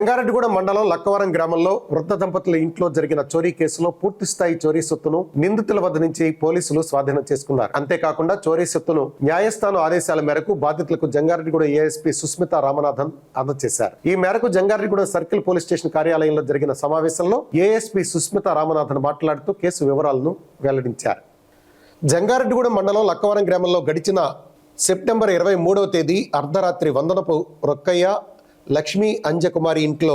రంగారెడ్డిగూడెం మండలం లక్కవరం గ్రామంలో వృద్ధ దంపతుల ఇంట్లో జరిగిన చోరీ కేసులో పూర్తి స్థాయి చోరీ సొత్తును నిందితుల వద్ద నుంచి పోలీసులు స్వాధీనం చేసుకున్నారు. అంతేకాకుండా చోరీ సొత్తును న్యాయస్థానం ఆదేశాల మేరకు బాధితులకు జంగారెడ్డిగూడెం ఏఎస్పీ సుస్మిత రామనాథన్ అందజేశారు. ఈ మేరకు జంగారెడ్డిగూడెం సర్కిల్ పోలీస్ స్టేషన్ కార్యాలయంలో జరిగిన సమావేశంలో ఏఎస్పీ సుస్మిత రామనాథన్ మాట్లాడుతూ కేసు వివరాలను వెల్లడించారు. జంగారెడ్డిగూడెం మండలం లక్కవరం గ్రామంలో గడిచిన సెప్టెంబర్ ఇరవై మూడవ తేదీ అర్ధరాత్రి వందనపు రొక్కయ్య లక్ష్మీ అంజకుమారి ఇంట్లో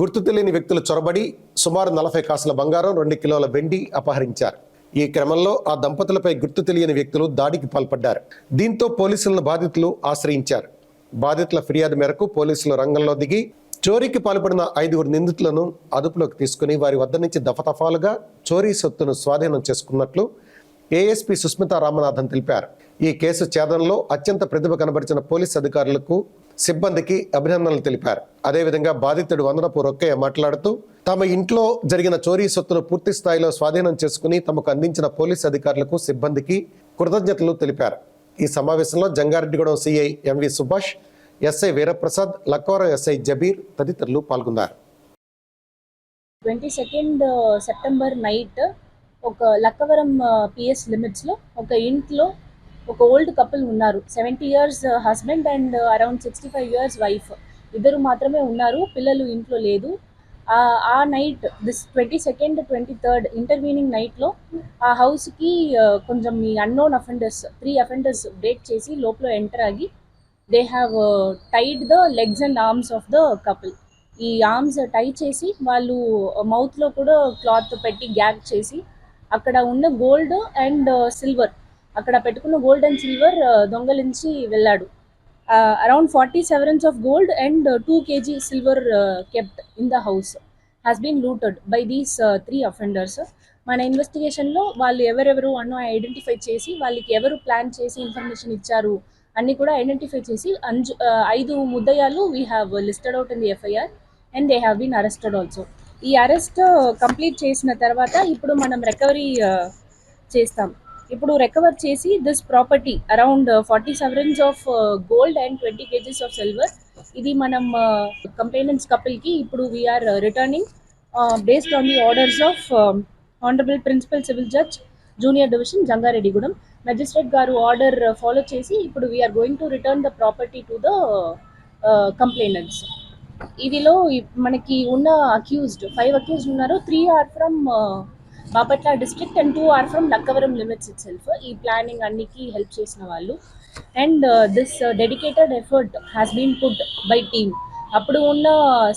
గుర్తు తెలియని వ్యక్తులు చొరబడి సుమారు నలభై కాసుల బంగారం రెండు కిలోల వెండి అపహరించారు. ఈ క్రమంలో ఆ దంపతులపై గుర్తు తెలియని వ్యక్తులు దాడికి పాల్పడ్డారు. దీంతో పోలీసులను బాధితులు ఆశ్రయించారు. బాధితుల ఫిర్యాదు మేరకు పోలీసులు రంగంలో దిగి చోరీకి పాల్పడిన ఐదుగురు నిందితులను అదుపులోకి తీసుకుని వారి వద్ద నుంచి దఫదఫాలుగా చోరీ సొత్తును స్వాధీనం చేసుకున్నట్లు ఏఎస్పీ సుస్మిత రామనాథన్ తెలిపారు. ఈ కేసు ఛేదనలో అత్యంత ప్రతిభ కనబరిచిన పోలీస్ అధికారులకు సిబ్బందికి అభినందనలు తెలిపారు. అదేవిధంగా బాధితుడు వందనపు రొక్కయ్య మాట్లాడుతూ తమ ఇంట్లో జరిగిన చోరీ సొత్తును పూర్తి స్థాయిలో స్వాధీనం చేసుకుని తమకు అందించిన పోలీస్ అధికారులకు సిబ్బందికి కృతజ్ఞతలు తెలిపారు. ఈ సమావేశంలో Jangareddygudem CI MV Subhash SI Veeraprasad Lakkavaram SI Jabir తదితరులు పాల్గొన్నారు. ట్వంటీ సెకండ్ సెప్టెంబర్ నైట్ ఒక లక్కవరం పిఎస్ లిమిట్స్లో ఒక ఇంట్లో ఒక ఓల్డ్ కపుల్ ఉన్నారు. Seventy years uh, husband and uh, around sixty five years wife. ఇద్దరు మాత్రమే ఉన్నారు. పిల్లలు ఇంట్లో లేదు. ఆ- night this twenty second twenty third intervening నైట్లో ఆ హౌస్కి uh, కొంచెం ఈ unknown offenders three offenders break చేసి లోపల ఎంటర్ ఆగి they have tied the legs and arms of the couple. ఈ ఆర్మ్స్ టై చేసి వాళ్ళు మౌత్లో కూడా క్లాత్ పెట్టి గ్యాగ్ చేసి అక్కడ ఉన్న గోల్డ్ అండ్ సిల్వర్ అక్కడ పెట్టుకున్న గోల్డ్ అండ్ సిల్వర్ దొంగలించి వెళ్ళాడు. Around forty sevens of gold and two kg silver kept in the house has been looted by these three offenders మన ఇన్వెస్టిగేషన్లో వాళ్ళు ఎవరెవరు అన్నో ఐడెంటిఫై చేసి వాళ్ళకి ఎవరు ప్లాన్ చేసి ఇన్ఫర్మేషన్ ఇచ్చారు అన్ని కూడా ఐడెంటిఫై చేసి అంజు ఐదు ముద్దయాలు we have listed out in the FIR and they have been arrested also ఈ అరెస్ట్ కంప్లీట్ uh, చేసిన తర్వాత ఇప్పుడు మనం రికవరీ uh, చేస్తాం. ఇప్పుడు రికవర్ చేసి this property around forty sevens of gold and twenty kgs of silver ఇది మనం కంప్లైనెంట్స్ కపుల్కి ఇప్పుడు we are returning based on the orders of honourable principal civil judge junior division Jangareddygudem magistrate garu order follow చేసి ఇప్పుడు we are going to return the property to the complainants ఇదిలో మనకి ఉన్న accused five accused ఉన్నారు. Three are from Bapatla district and two are from Lakkavaram limits itself ఈ planning అన్నికి help చేసిన వాళ్ళు. And this dedicated effort has been put by team అప్పుడు ఉన్న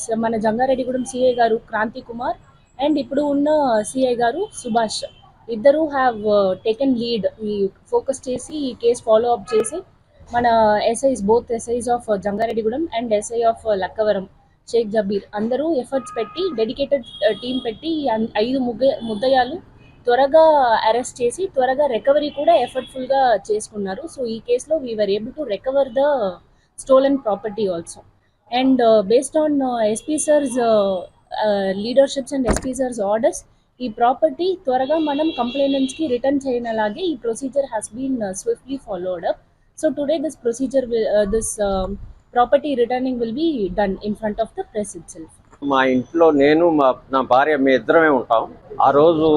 మన మన జంగారెడ్డిగూడెం సిఐ గారు క్రాంతి కుమార్ అండ్ ఇప్పుడు ఉన్న uh, సిఐ గారు సుభాష్. ఇద్దరు హ్యావ్ టేకెన్ లీడ్ ఈ ఫోకస్ చేసి ఈ కేసు ఫాలో అప్ చేసి మన SIs both SIs of Jangareddygudem and SI of Lakkavaram Shaik Jabir. అందరూ ఎఫర్ట్స్ పెట్టి డెడికేటెడ్ టీం uh, పెట్టి ఐదు ముగ్గ ముద్దయాలు త్వరగా అరెస్ట్ చేసి త్వరగా రికవరీ కూడా ఎఫర్ట్ఫుల్గా చేసుకున్నారు. సో ఈ కేసులో we are able to recover the stolen property also and based on SP sirs leaderships and SP sirs orders ఈ ప్రాపర్టీ త్వరగా మనం కంప్లైనెంట్స్కి రిటర్న్ చేయనలాగే ఈ procedure has been swiftly followed up so today this procedure this property returning will be done in front of the press itself మా ఇంట్లో నేను మా నా భార్య మీ ఇద్దరమే ఉంటాం. ఆ రోజు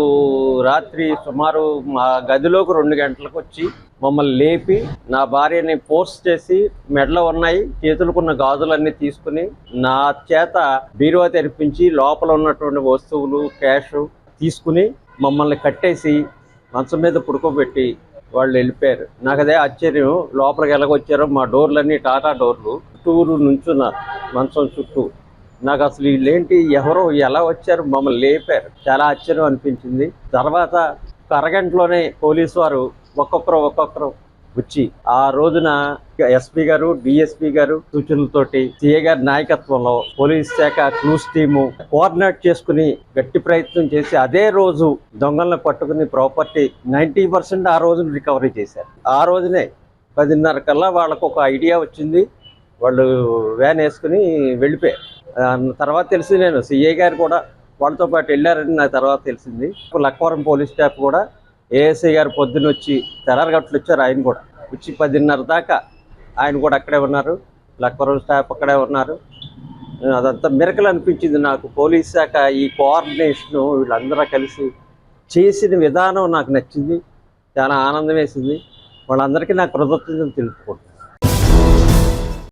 రాత్రి సుమారు మా గదిలోకి రెండు గంటలకు వచ్చి మమ్మల్ని లేపి నా భార్యని ఫోర్స్ చేసి మెడలో ఉన్నాయి చేతులకున్న గాజులన్నీ తీసుకుని నా చేత బీరువా తెరిపించి లోపల ఉన్నటువంటి వస్తువులు క్యాష్ తీసుకుని మమ్మల్ని కట్టేసి మంచం మీద పుడుకోబెట్టి వాళ్ళు వెళ్ళిపోయారు. నాకు అదే ఆశ్చర్యం. లోపలికి ఎలాగొచ్చారో మా డోర్లన్నీ టాటా డోర్లు చుట్టూరు నుంచున్నారు మంచం చుట్టూ. నాకు అసలు వీళ్ళేంటి ఎవరో ఎలా వచ్చారు మమ్మల్ని లేపారు. చాలా ఆశ్చర్యం అనిపించింది. తర్వాత అరగంటలోనే పోలీసు వారు ఒక్కొక్కరు ఒక్కొక్కరు వచ్చి ఆ రోజున ఎస్పీ గారు డిఎస్పీ గారు సూచనలతోటి సిఏ గారి నాయకత్వంలో పోలీస్ శాఖ క్లూస్ టీము కోఆర్డినేట్ చేసుకుని గట్టి ప్రయత్నం చేసి అదే రోజు దొంగలను పట్టుకుని ప్రాపర్టీ నైంటీ పర్సెంట్ ఆ రోజున రికవరీ చేశారు. ఆ రోజునే పదిన్నర కల్లా వాళ్ళకు ఒక ఐడియా వచ్చింది. వాళ్ళు వ్యాన్ వేసుకుని వెళ్ళిపోయారు తర్వాత తెలిసి నేను సీఏ గారు కూడా వాళ్ళతో పాటు వెళ్ళారని నాకు తర్వాత తెలిసింది. లక్కవరం పోలీస్ స్టాఫ్ కూడా ఏఎస్ఐ గారు పొద్దున్న వచ్చి తెరారగట్లు వచ్చారు ఆయన కూడా. వచ్చి పదిన్నర దాకా ఆయన కూడా అక్కడే ఉన్నారు. లక్కవరం స్టాఫ్ అక్కడే ఉన్నారు. అదంతా మిరకలు అనిపించింది నాకు. పోలీస్ శాఖ ఈ కోఆర్డినేషన్ వీళ్ళందరూ కలిసి చేసిన విధానం నాకు నచ్చింది. చాలా ఆనందం వేసింది. వాళ్ళందరికీ నా కృతజ్ఞతలు తెలుపుకుంటున్నాను.